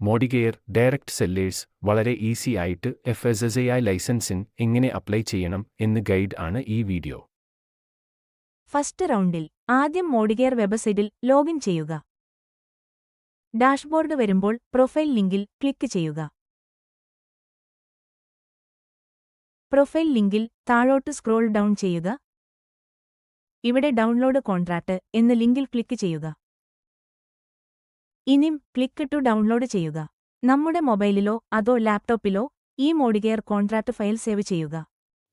Modicare direct sellers വളരെ easy ആയിട്ട് F S S A I ലൈസൻസിൻ എങ്ങനെ അപ്ലൈ ചെയ്യണം എന്ന് ഗൈഡ് ആണ് ഈ വീഡിയോ. ഫസ്റ്റ് റൗണ്ടിൽ ആദ്യം മോഡിഗെയർ വെബ്സൈറ്റിൽ ലോഗിൻ ചെയ്യുക. ഡാഷ്ബോർഡ് വരുമ്പോൾ പ്രൊഫൈൽ ലിങ്കിൽ ക്ലിക്ക് ചെയ്യുക. പ്രൊഫൈൽ ലിങ്കിൽ താഴോട്ട് സ്ക്രോൾ ഡൗൺ ചെയ്യുക. ഇവിടെ ഡൗൺലോഡ് കോൺട്രാക്ട് എന്ന ലിങ്കിൽ ക്ലിക്ക് ചെയ്യുക. ഇനിം ക്ലിക്ക് ടു ഡൗൺലോഡ് ചെയ്യുക. നമ്മുടെ മൊബൈലിലോ അതോ ലാപ്ടോപ്പിലോ ഈ മോഡികെയർ കോൺട്രാക്ട് ഫയൽ സേവ് ചെയ്യുക.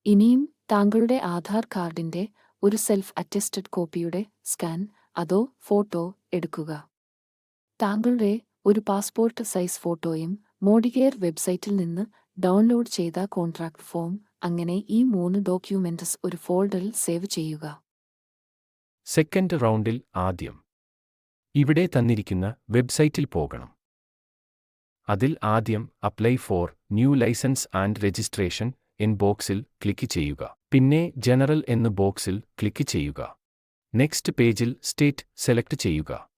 ഇനിയും താങ്കളുടെ ആധാർ കാർഡിന്റെ ഒരു സെൽഫ് അറ്റസ്റ്റഡ് കോപ്പിയുടെ സ്കാൻ അതോ ഫോട്ടോ എടുക്കുക. താങ്കളുടെ ഒരു പാസ്പോർട്ട് സൈസ് ഫോട്ടോയും മോഡികെയർ വെബ്സൈറ്റിൽ നിന്ന് ഡൗൺലോഡ് ചെയ്ത കോൺട്രാക്ട് ഫോം അങ്ങനെ ഈ മൂന്ന് ഡോക്യുമെന്റ്സ് ഒരു ഫോൾഡറിൽ സേവ് ചെയ്യുക. സെക്കൻഡ് റൗണ്ടിൽ ആദ്യം. ഇവിടെ തന്നിരിക്കുന്ന വെബ്സൈറ്റിൽ പോകണം. അതിൽ ആദ്യം apply for new licence and registration N ബോക്സിൽ ക്ലിക്ക് ചെയ്യുക. പിന്നെ ജനറൽ എന്ന ബോക്സിൽ ക്ലിക്ക് ചെയ്യുക. നെക്സ്റ്റ് പേജിൽ സ്റ്റേറ്റ് സെലക്ട് ചെയ്യുക.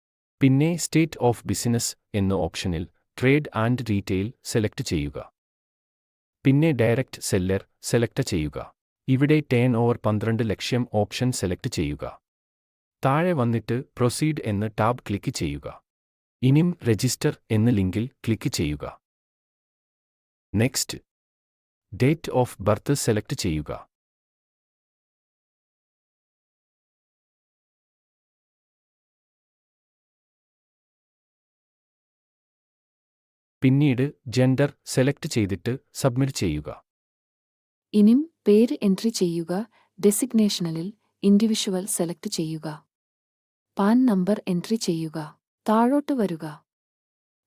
പിന്നെ സ്റ്റേറ്റ് ഓഫ് ബിസിനസ് എന്ന ഓപ്ഷനിൽ ട്രേഡ് ആൻഡ് റീറ്റെയിൽ സെലക്ട് ചെയ്യുക. പിന്നെ ഡയറക്റ്റ് സെല്ലർ സെലക്ട് ചെയ്യുക. ഇവിടെ ടേൺ ഓവർ പന്ത്രണ്ട് ലക്ഷം ഓപ്ഷൻ സെലക്ട് ചെയ്യുക. താഴെ വന്നിട്ട് പ്രൊസീഡ് എന്ന് ടാബ് ക്ലിക്ക് ചെയ്യുക. ഇനിം രജിസ്റ്റർ എന്ന ലിങ്കിൽ ക്ലിക്ക് ചെയ്യുക. Next date of birth select ചെയ്യുക. പിന്നീട് ജെൻഡർ സെലക്ട് ചെയ്തിട്ട് സബ്മിറ്റ് ചെയ്യുക. ഇനിയും പേര് എൻട്രി ചെയ്യുക ഡെസിഗ്നേഷനിൽ ഇൻഡിവിഷ്വൽ സെലക്ട് ചെയ്യുക. പാൻ നമ്പർ എൻട്രി ചെയ്യുക. താഴോട്ട് വരുക.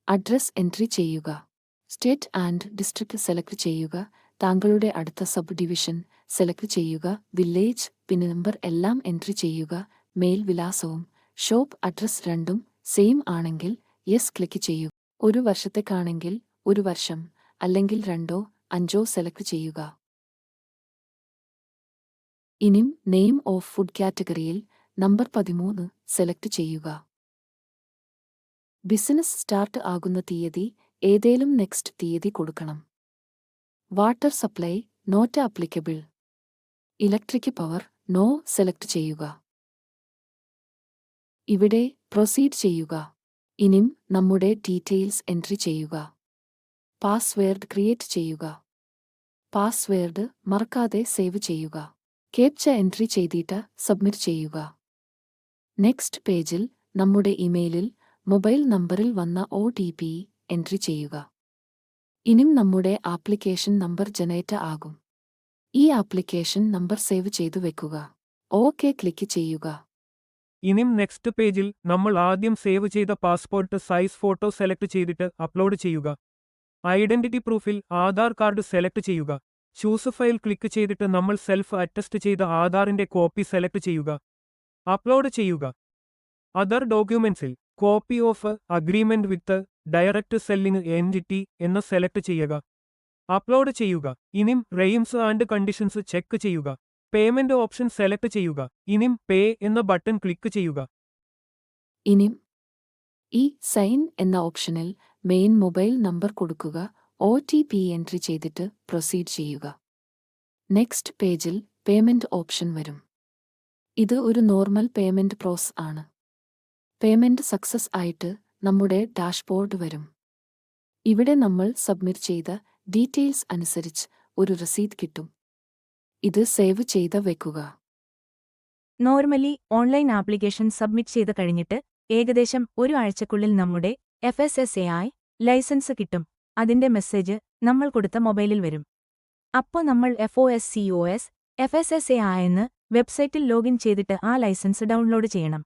അഡ്രസ് എൻട്രി ചെയ്യുക. സ്റ്റേറ്റ് ആൻഡ് ഡിസ്ട്രിക്ട് സെലക്ട് ചെയ്യുക. താങ്കളുടെ അടുത്ത സബ് ഡിവിഷൻ സെലക്ട് ചെയ്യുക. വില്ലേജ് പിൻ നമ്പർ എല്ലാം എൻട്രി ചെയ്യുക. മെയിൽ വിലാസവും ഷോപ്പ് അഡ്രസ് രണ്ടും സെയിം ആണെങ്കിൽ യെസ് ക്ലിക്ക് ചെയ്യുക. ഒരു വർഷത്തേക്കാണെങ്കിൽ ഒരു വർഷം അല്ലെങ്കിൽ രണ്ടോ അഞ്ചോ സെലക്ട് ചെയ്യുക. ഇനിം നെയിം ഓഫ് ഫുഡ് കാറ്റഗറിയിൽ നമ്പർ പതിമൂന്ന് സെലക്ട് ചെയ്യുക. ബിസിനസ് സ്റ്റാർട്ട് ആകുന്ന തീയതി ഏതേലും നെക്സ്റ്റ് തീയതി കൊടുക്കണം. Water supply not applicable electric power no select ചെയ്യുക. ഇവിടെ പ്രൊസീഡ് ചെയ്യുക. ഇനിം നമ്മുടെ ഡീറ്റെയിൽസ് എൻട്രി ചെയ്യുക. പാസ്വേർഡ് ക്രിയേറ്റ് ചെയ്യുക. പാസ്വേർഡ് മറക്കാതെ സേവ് ചെയ്യുക. കേപ്ച എൻട്രി ചെയ്തിട്ട് സബ്മിറ്റ് ചെയ്യുക. നെക്സ്റ്റ് പേജിൽ നമ്മുടെ ഇമെയിലിൽ മൊബൈൽ നമ്പറിൽ വന്ന ഒ ടി പി എൻട്രി ചെയ്യുക. ഇനിയും നമ്മുടെ ആപ്ലിക്കേഷൻ നമ്പർ ജനറേറ്റ് ആകും. ഈ ആപ്ലിക്കേഷൻ നമ്പർ സേവ് ചെയ്തു വെക്കുക. ഓക്കെ ക്ലിക്ക് ചെയ്യുക. ഇനിയും നെക്സ്റ്റ് പേജിൽ നമ്മൾ ആദ്യം സേവ് ചെയ്ത പാസ്പോർട്ട് സൈസ് ഫോട്ടോ സെലക്ട് ചെയ്തിട്ട് അപ്ലോഡ് ചെയ്യുക. ഐഡന്റിറ്റി പ്രൂഫിൽ ആധാർ കാർഡ് സെലക്ട് ചെയ്യുക. ചൂസ് ഫയൽ ക്ലിക്ക് ചെയ്തിട്ട് നമ്മൾ സെൽഫ് അറ്റസ്റ്റ് ചെയ്ത ആധാറിന്റെ കോപ്പി സെലക്ട് ചെയ്യുക. അപ്ലോഡ് ചെയ്യുക. Other ഡോക്യുമെന്റ്സിൽ copy of agreement with direct selling entity എന്ന് സെലക്ട് ചെയ്യുക. അപ്ലോഡ് ചെയ്യുക. ഇനിയും റെയിംസ് ആൻഡ് കണ്ടീഷൻസ് ചെക്ക് ചെയ്യുക. പേയ്മെന്റ് ഓപ്ഷൻ സെലക്ട് ചെയ്യുക. ഇനിയും പേ എന്ന ബട്ടൺ ക്ലിക്ക് ചെയ്യുക. ഇനിയും ഈ സൈൻ എന്ന ഓപ്ഷനിൽ മെയിൻ മൊബൈൽ നമ്പർ കൊടുക്കുക. ഒ ടി പി എൻട്രി ചെയ്തിട്ട് പ്രൊസീഡ് ചെയ്യുക. നെക്സ്റ്റ് പേജിൽ പേയ്മെന്റ് ഓപ്ഷൻ വരും. ഇത് ഒരു നോർമൽ പേയ്മെന്റ് പ്രോസ് ആണ്. പേയ്മെന്റ് സക്സസ് ആയിട്ട് നമ്മുടെ ഡാഷ്ബോർഡ് വരും. ഇവിടെ നമ്മൾ സബ്മിറ്റ് ചെയ്ത ഡീറ്റെയിൽസ് അനുസരിച്ച് ഒരു രസീത് കിട്ടും. ഇത് സേവ് ചെയ്ത് വെക്കുക. നോർമലി ഓൺലൈൻ ആപ്ലിക്കേഷൻ സബ്മിറ്റ് ചെയ്ത് കഴിഞ്ഞിട്ട് ഏകദേശം ഒരു ആഴ്ചക്കുള്ളിൽ നമ്മുടെ എഫ് എസ് എസ് എ ആയി ലൈസൻസ് കിട്ടും. അതിന്റെ മെസ്സേജ് നമ്മൾ കൊടുത്ത മൊബൈലിൽ വരും. അപ്പോൾ നമ്മൾ F O S C O S F S S A ആയെന്ന് വെബ്സൈറ്റിൽ ലോഗിൻ ചെയ്തിട്ട് ആ ലൈസൻസ് ഡൗൺലോഡ് ചെയ്യണം.